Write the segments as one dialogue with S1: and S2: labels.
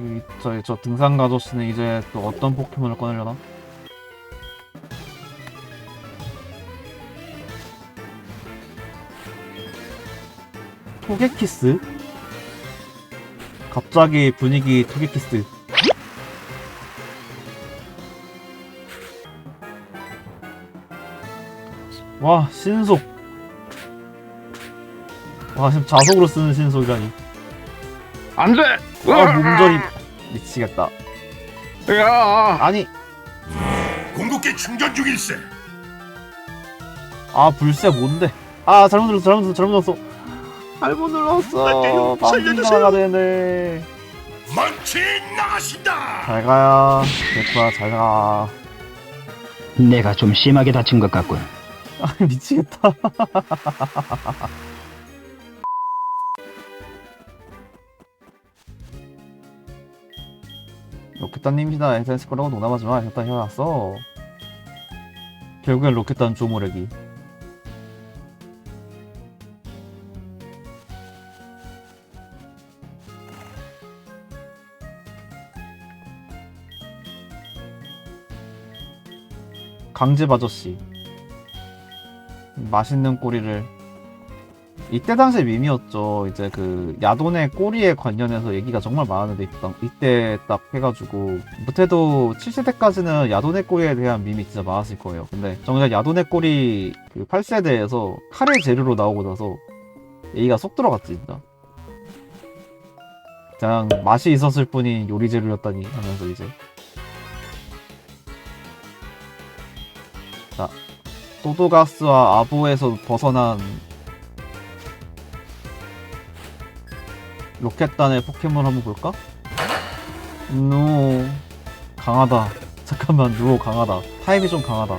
S1: 이, 저희 저 등산 가조씨는 이제 또 어떤 포켓몬을 꺼내려나? 토게키스? 갑자기 분위기 토게키스 와 신속 와 지금 자석으로 쓰는 신속이라니
S2: 안 돼!
S1: 아 몸절이 미치겠다.
S2: 야!
S1: 아니
S3: 궁극기 충전 중일세.
S1: 아 불새 뭔데? 아 잘못 눌렀어 잘못 눌렀어 잘못 눌렀어. 잘못 눌렀어. 나가 되네
S3: 망치 나가신다.
S1: 잘 가야 됐구나 잘 가.
S4: 내가 좀 심하게 다친 것 같군.
S1: 아 미치겠다 로켓단님이다 엔센스 거라고 농담하지마 일단 해놨어. 결국엔 로켓단 조모래기. 강집 아저씨. 맛있는 꼬리를 이때 당시에 밈이었죠. 이제 그 야돈의 꼬리에 관련해서 얘기가 정말 많았는데 이때- 딱 해가지고 못해도 7세대까지는 야돈의 꼬리에 대한 밈이 진짜 많았을 거예요. 근데 정작 야돈의 꼬리 그 8세대에서 카레 재료로 나오고 나서 얘기가 쏙 들어갔지 진짜. 그냥 맛이 있었을 뿐인 요리 재료였다니 하면서 이제 자 도도가스와 아보에서 벗어난 로켓단의 포켓몬 한번 볼까? 누 강하다 잠깐만 누오 강하다 타입이 좀 강하다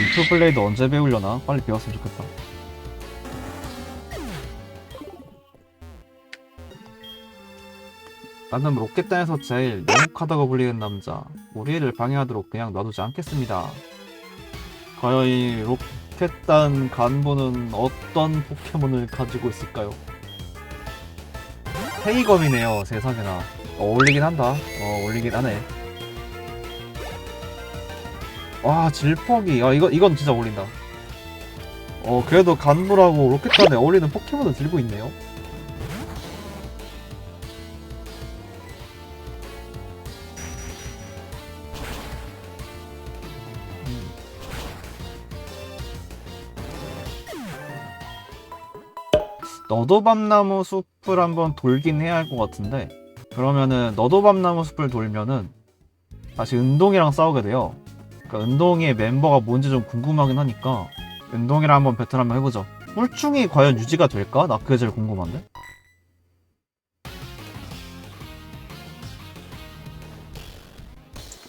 S1: 유튜브 블레이드 언제 배우려나? 빨리 배웠으면 좋겠다 나는 로켓단에서 제일 냉혹하다고 불리는 남자. 우리를 방해하도록 그냥 놔두지 않겠습니다. 과연 이 로켓단 간부는 어떤 포켓몬을 가지고 있을까요? 헤이검이네요 세상에나. 어울리긴 한다. 어 어울리긴 하네. 와 질퍽이. 아 이거, 이건 진짜 어울린다. 어 그래도 간부라고 로켓단에 어울리는 포켓몬을 들고 있네요 너도 밤나무 숲을 한번 돌긴 해야 할 것 같은데 그러면은 너도 밤나무 숲을 돌면은 다시 은동이랑 싸우게 돼요 그러니까 은동이의 멤버가 뭔지 좀 궁금하긴 하니까 은동이랑 한번 배틀 한번 해보죠 꿀충이 과연 유지가 될까? 나 그게 제일 궁금한데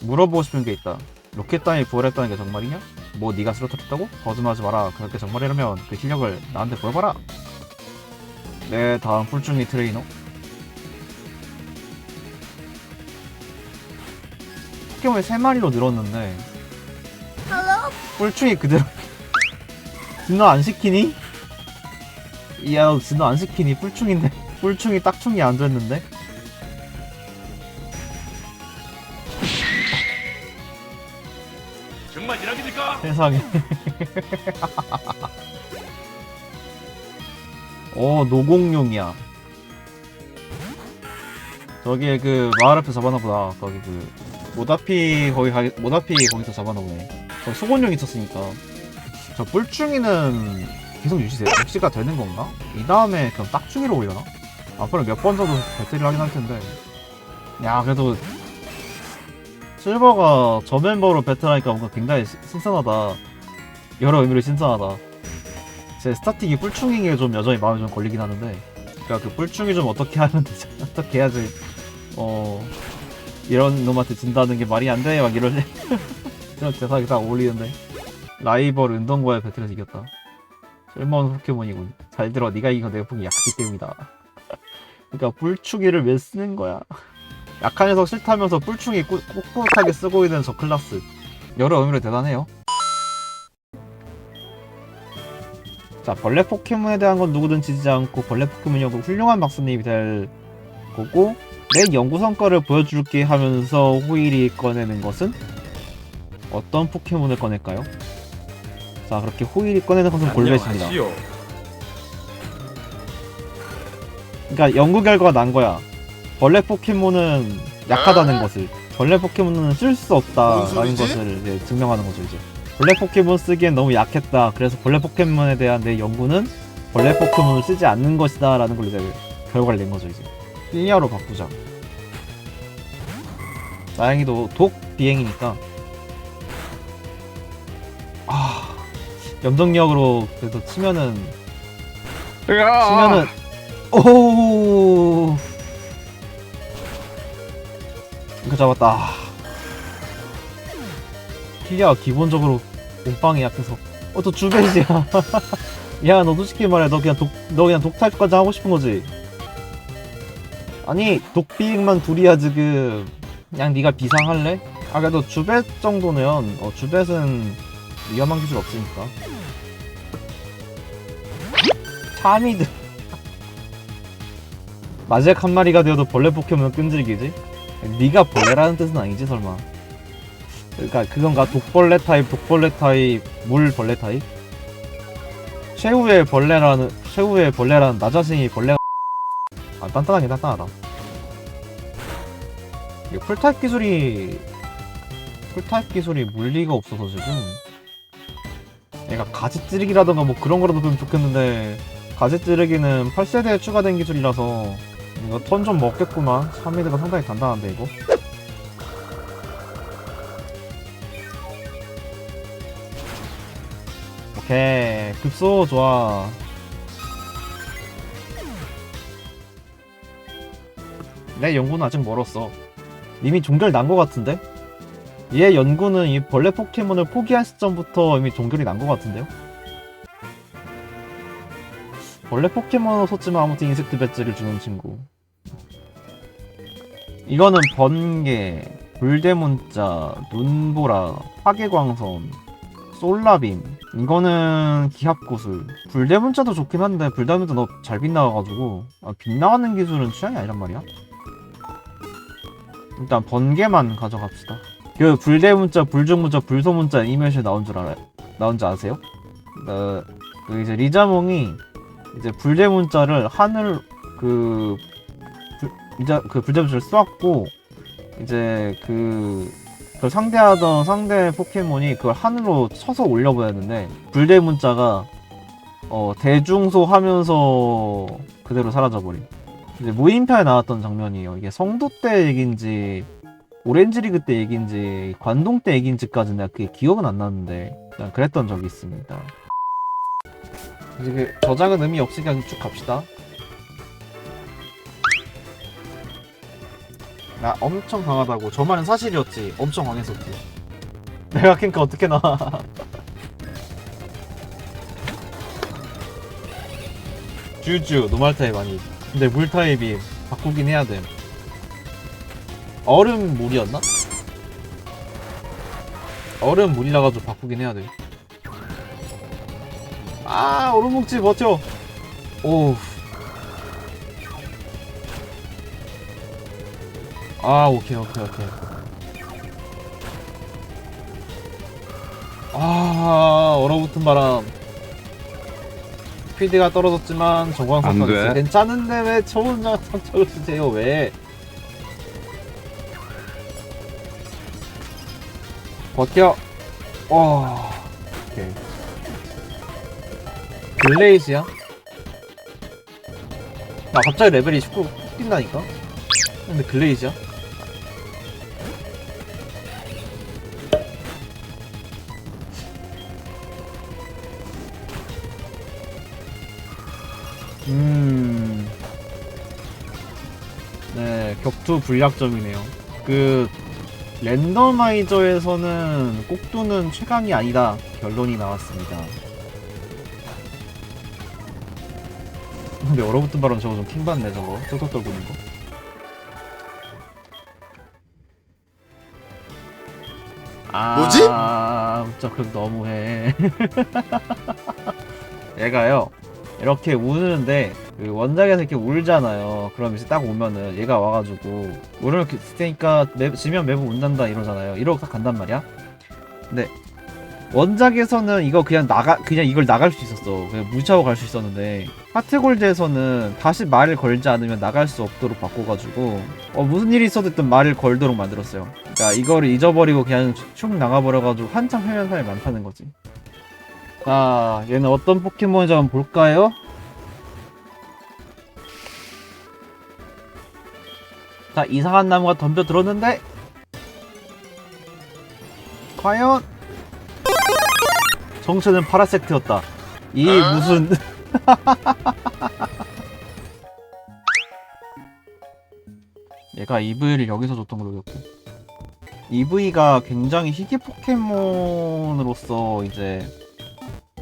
S1: 물어보고 싶은 게 있다 로켓단이 부활했다는 게 정말이냐? 뭐 네가 쓰러뜨렸다고? 거짓말하지 마라 그렇게 정말이라면 그 실력을 나한테 보여봐라 네, 다음 뿔충이 트레이너. 포켓몬이 3마리로 늘었는데 뿔충이 그대로 진화 안 시키니? 이야 너 진화 안 시키니? 뿔충인데 뿔충이 딱충이 안 됐는데?
S3: 정말 이락입니까?
S1: 세상에 어 노공룡이야. 저기 그 마을 앞에 잡아놔 보다 거기 그 모다피 거기 가 모다피 거기서 잡아놔 보네. 저 소곤룡 있었으니까. 저 뿔충이는 계속 유지돼 유지가 되는 건가? 이 다음에 그럼 딱충이로 올려나? 앞으로 몇 번 정도 배틀을 하긴 할 텐데. 야 그래도 실버가 저 멤버로 배틀하니까 뭔가 굉장히 시- 신선하다. 여러 의미로 신선하다 제 스타팅이 뿔충이에 좀 여전히 마음에 좀 걸리긴 하는데 그니까 그 뿔충이 좀 어떻게 하면 되지? 어떻게 해야지 어 이런 놈한테 진다는 게 말이 안 돼? 막 이럴래 이런 대사가 다 어울리는데. 라이벌 은동과의 배틀에서 이겼다. 쓸모없는 포켓몬이군. 잘 들어 네가 이거 내가 보기 약하기 때문이다. 그니까 뿔충이를 왜 쓰는 거야? 약한 녀석 싫다면서 뿔충이 꾸- 꿋꿋하게 쓰고 있는 저 클라스. 여러 의미로 대단해요 자 벌레 포켓몬에 대한 건 누구든 지지 않고 벌레 포켓몬 연구 훌륭한 박사님이 될 거고 내 연구 성과를 보여줄게 하면서 호일이 꺼내는 것은 어떤 포켓몬을 꺼낼까요? 자 그렇게 호일이 꺼내는 것은 골벳입니다 그러니까 연구 결과가 난 거야. 벌레 포켓몬은 약하다는 것을 벌레 포켓몬은
S3: 쓸수뭔
S1: 없다라는? 것을 이제 증명하는 거죠 이제 벌레 포켓몬 쓰기엔 너무 약했다. 그래서 벌레 포켓몬에 대한 내 연구는 벌레 포켓몬을 쓰지 않는 것이다 라는 걸 이제 결과를 낸 거죠 이제. 필리아로 바꾸자. 다행히도 독 비행이니까. 아 염동력으로 그래도 치면은! 치면은 오 이거 잡았다. 필리아가 기본적으로 몸빵이 약해서. 어 또 주베이지야. 야 너 솔직히 말해. 너 그냥 독 너 그냥 독타입까지 하고 싶은 거지? 아니 독비행만 둘이야 지금. 그냥 네가 비상할래? 아 그래도 주벳 정도면 어 주벳은 위험한 기술 없으니까. 차미드 마지막 한 마리가 되어도 벌레 포켓몬은 끈질기지? 네가 벌레라는 뜻은 아니지 설마 그러니까 그건가? 독벌레 타입 독벌레 타입 물벌레 타입? 최후의 벌레라는 최후의 벌레라는 나 자신이 벌레가 아 단단하긴 단단하다. 이게 풀타입 기술이 풀타입 기술이 물리가 없어서 지금 얘가 가지 찌르기라던가 뭐 그런 거라도 좀 좋겠는데 가지 찌르기는 8세대에 추가된 기술이라서 이거 턴 좀 먹겠구만. 샤미드가 상당히 단단한데 이거 오케이. 급소 좋아. 내 연구는 아직 멀었어. 이미 종결 난 것 같은데? 얘 연구는 이 벌레 포켓몬을 포기한 시점부터 이미 종결이 난 것 같은데요? 벌레 포켓몬으로 썼지만 아무튼 인sek트 배지를 주는 친구. 이거는 번개, 불대문자, 눈보라, 파괴광선, 솔라빔. 이거는 기합구슬. 불대문자도 좋긴 한데 불대문자 너잘 빗나가가지고. 아, 빗나가는 기술은 취향이 아니란 말이야? 일단 번개만 가져갑시다. 그 불대문자, 불중문자, 불소문자 이메일에 나온 줄 알아요? 나온 줄 아세요? 어, 그 이제 리자몽이 이제 불대문자를 하늘 그 불, 이제 그 불대문자를 쏘았고 이제 그 그걸 상대하던 상대 포켓몬이 그걸 하늘로 쳐서 올려보냈는데 불대 문자가 어 대중소 하면서 그대로 사라져버림. 이제 무인편에 나왔던 장면이에요. 이게 성도 때 얘긴지 오렌지리그 때 얘긴지 관동 때 얘긴지까지 내가 그게 기억은 안 나는데 그랬던 적이 있습니다. 이제 그 저장은 의미 없이 그냥 쭉 갑시다. 나 엄청 강하다고. 저 말은 사실이었지. 엄청 강했었지. 내가 캔까 어떻게 나와? 주주 노말 타입 아니. 근데 물 타입이 바꾸긴 해야 돼. 얼음 물이었나? 얼음 물이라 가지고 바꾸긴 해야 돼 아 얼음 먹지 버텨. 오 아 오케이 오케이 오케이 아 얼어붙은 바람 스피드가 떨어졌지만 정광석
S2: 안
S1: 선수
S2: 돼.
S1: 괜찮은데 왜저 혼자 선착을 쓰세요 왜 버텨 와 오케이 블레이즈야? 나 갑자기 레벨이 19 뛴다니까? 근데 글레이즈야? 음. 네, 격투 불약점이네요. 그 랜더마이저에서는 꼭두는 최강이 아니다 결론이 나왔습니다. 근데 얼어붙은 바람 저거 좀 킹받네 저거 톡톡 떨고 있는 거. 아,
S3: 뭐지?
S1: 진짜 그럼 너무해. 얘가요 이렇게 우는데 그 원작에서 이렇게 울잖아요. 그럼 이제 딱 오면은 얘가 와가지고 울을 테니까 매, 지면 매번 운단다 이러잖아요. 이러고 딱 간단 말이야. 근데 원작에서는 이거 그냥 나가 그냥 이걸 나갈 수 있었어. 그냥 무시하고 갈 수 있었는데 하트골드에서는 다시 말을 걸지 않으면 나갈 수 없도록 바꿔가지고 어 무슨 일이 있어도 말을 걸도록 만들었어요. 그러니까 이거를 잊어버리고 그냥 쭉 나가버려가지고 한참 헤매는 사람이 많다는 거지 자 얘는 어떤 포켓몬인지 한번 볼까요? 자 이상한 나무가 덤벼 들었는데. 과연 정체는 파라섹트였다. 이 무슨 얘가 EV를 여기서 줬던 걸로 기억해. EV가 굉장히 희귀 포켓몬으로서 이제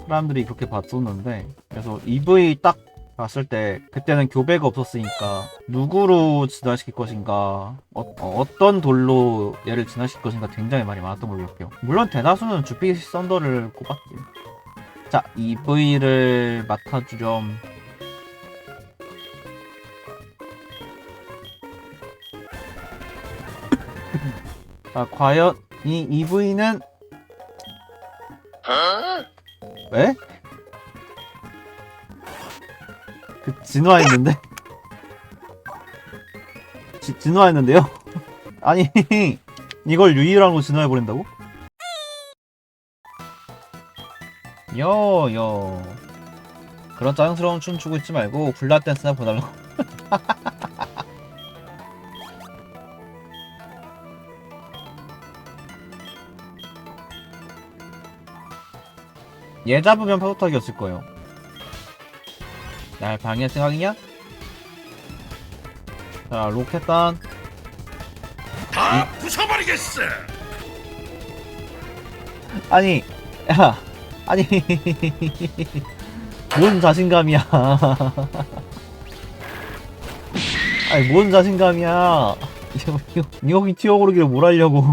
S1: 사람들이 그렇게 봤었는데 그래서 EV 딱 봤을 때 그때는 교배가 없었으니까 누구로 진화시킬 것인가 어, 떤 돌로 얘를 진화시킬 것인가 굉장히 말이 많았던 걸로 기억해요. 물론 대다수는 주피시 썬더를 꼽았지. 자 EV를 맡아주렴. 자 과연 이 EV는 왜? 그 진화 했는데? 지, 진화 했는데요? 아니 이걸 유일하고 진화해 버린다고? 여여 그런 짜증스러운 춤 추고 있지 말고 굴라 댄스나 보달라고 얘 잡으면 파도타기였을 거예요. 날 방해할 생각이냐? 자 로켓단.
S3: 다 부숴버리겠어.
S1: 아니 야 아니 뭔 자신감이야? 아니 뭔 자신감이야? 여기 튀어오르기를 뭘 하려고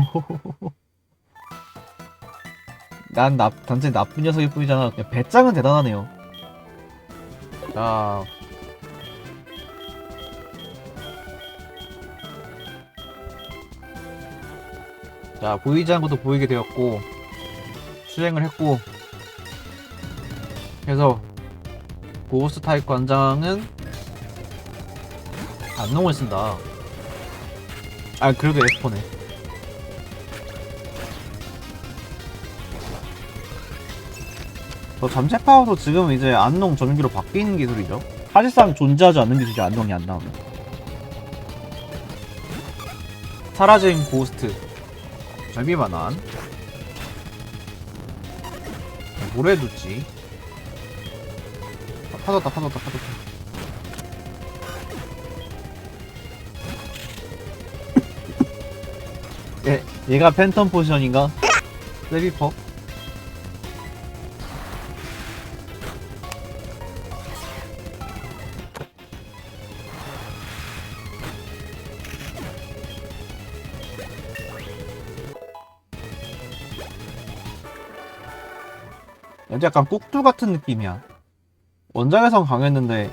S1: 난 나, 단순히 나쁜 녀석일 뿐이잖아. 야, 배짱은 대단하네요. 자. 자 보이지 않은 것도 보이게 되었고 수행을 했고 그래서 고스트 타입 관장은 안농을 쓴다. 아 그래도 에스퍼네 저 잠재 파워도 지금 이제 안농 전기로 바뀌는 기술이죠 사실상 존재하지 않는 기술이 안농이 안 나오면 사라진 고스트 뭘 해뒀지? 아, 파졌다 파졌다 파졌다 얘, 얘가 팬텀 포지션인가? 세비퍼? 약간 꾹두 같은 느낌이야. 원작에선 강했는데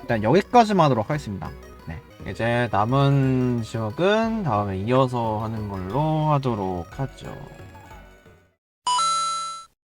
S1: 일단 여기까지만 하도록 하겠습니다. 네. 이제 남은 지역은 다음에 이어서 하는 걸로 하도록 하죠.